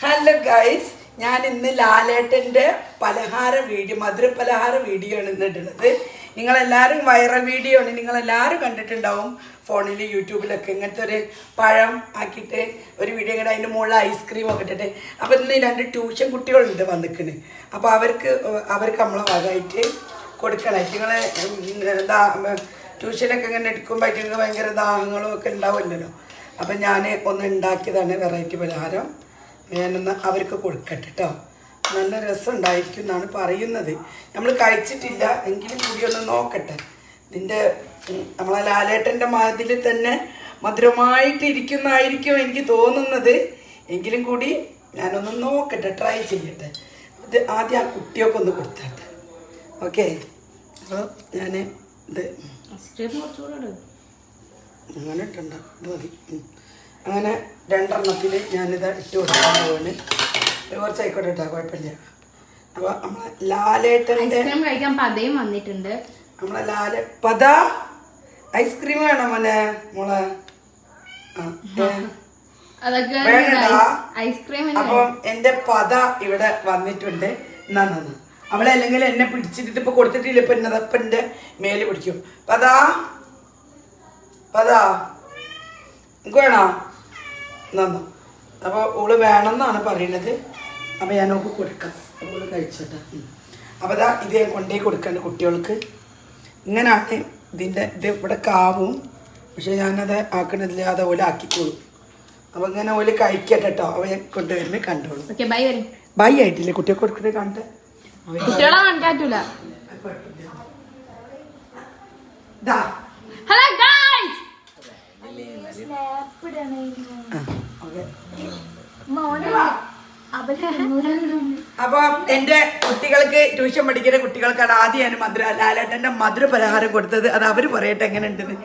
Hello guys ഞാൻ ഇന്ന് ലാലേട്ടന്റെ പലഹാര വീഡിയോ മധുര പലഹാര വീഡിയോ ആണ് ഇന്ന് ഇടുന്നത്. നിങ്ങളെല്ലാവരും വൈറൽ വീഡിയോ ആണ്. നിങ്ങളെല്ലാവരും കണ്ടിട്ടുണ്ടാവും ഫോണിൽ യൂട്യൂബിലൊക്കെ. ഇങ്ങനത്തെ ഒരു പഴം ആക്കിയിട്ട് ഒരു വീഡിയോ ഇങ്ങനെ അതിന്റെ മുകളിൽ ഐസ്ക്രീം ഒക്കെ ഇട്ടിട്ട്. അപ്പോൾ ഇന്ന് രണ്ട് ട്യൂഷൻ കുട്ടികളുണ്ട് വന്നിക്കണ്. അപ്പോൾ അവർക്ക് അവർക്ക് നമ്മളെ ഭാഗമായിട്ട് കൊടുക്കണം. നിങ്ങൾ എന്താ ട്യൂഷനൊക്കെ ഇങ്ങനെ എടുക്കുമ്പോൾ ഭയങ്കര ദാഹങ്ങളും ഒക്കെ ഉണ്ടാവുമല്ലോ. അപ്പം ഞാൻ ഒന്ന് ഉണ്ടാക്കിയതാണ് വെറൈറ്റി പലഹാരം. ഞാനൊന്ന് അവർക്ക് കൊടുക്കട്ടെ കേട്ടോ നല്ല രസം ഉണ്ടായിരിക്കും എന്നാണ് പറയുന്നത്. നമ്മൾ കഴിച്ചിട്ടില്ല എങ്കിലും കൂടി ഒന്ന് നോക്കട്ടെ. ഇതിന്റെ നമ്മളെ ലാലേട്ടന്റെ മതിൽ തന്നെ മധുരമായിട്ട് ഇരിക്കുന്നതായിരിക്കും എനിക്ക് തോന്നുന്നത്. എങ്കിലും കൂടി ഞാനൊന്ന് നോക്കട്ടെ ട്രൈ ചെയ്യട്ടെ. ഇത് ആദ്യം ആ കുട്ടിയൊക്കെ ഒന്ന് കൊടുത്തട്ടെ. ഓക്കെ? അപ്പോൾ ഞാൻ ഇത്. അങ്ങനെ ഇട്ടുണ്ടോ ഇത് മതി. അങ്ങനെ രണ്ടെണ്ണത്തിൽ ഞാനിത് ഇട്ട് കൊടുക്കാൻ പോവാണ്. ഒരു കുറച്ച് ആയിക്കോട്ടെ കേട്ടോ കുഴപ്പമില്ല. അപ്പോൾ നമ്മളെ ലാലേട്ടന്റെ കഴിക്കാൻ പതയും വന്നിട്ടുണ്ട്. നമ്മളെ ലാല പത? ഐസ്ക്രീം വേണം മോനെ മോളെ. അപ്പം എന്റെ പത ഇവിടെ വന്നിട്ടുണ്ട്. നന്നു അവളെ അല്ലെങ്കിൽ എന്നെ പിടിച്ചിട്ട് ഇപ്പൊ കൊടുത്തിട്ടില്ല. ഇപ്പൊ എന്നെ ഇപ്പൊ എന്റെ മേൽ പിടിക്കും. പതാ? പതാ? എനിക്ക് വേണോ? നന്നു. അപ്പോൾ ഓൾ വേണമെന്നാണ് പറയണത് അപ്പോൾ ഞാൻ നോക്ക് കൊടുക്കാം. അപ്പോൾ ഓൾ കഴിച്ചോട്ടെ. അപ്പോൾ ദാ ഇത് ഞാൻ കൊണ്ടേ കൊടുക്കാണ്ട് കുട്ടികൾക്ക്. ഇങ്ങനെയാണ് ഇതിന്റെ ഇത് ഇവിടെ കാവും. പക്ഷെ ഞാനത് ആക്കണില്ല അത് ഓല ആക്കിക്കോളും. അപ്പോൾ ഇങ്ങനെ ഓൽ കഴിക്കട്ടെ കേട്ടോ അവ ഞാൻ കൊണ്ടുവരുമ്പോൾ കണ്ടോളൂ. ഓക്കെ ബൈ വരും. ബൈ ആയിട്ടില്ലേ? കുട്ടിയെ കൊടുക്കട്ടെ കണ്ടേ. കുട്ടികളെ ഹലോ ഗായ്സ് ആ ഓക്കെ അവർ അപ്പൊ എന്റെ കുട്ടികൾക്ക് ട്യൂഷൻ പഠിക്കുന്ന കുട്ടികൾക്കാണ് ആദ്യം മധുര ലാലേട്ടന്റെ മധുര പലഹാരം കൊടുത്തത്. അത് അവർ പറയട്ടെ എങ്ങനെ ഉണ്ടെന്ന്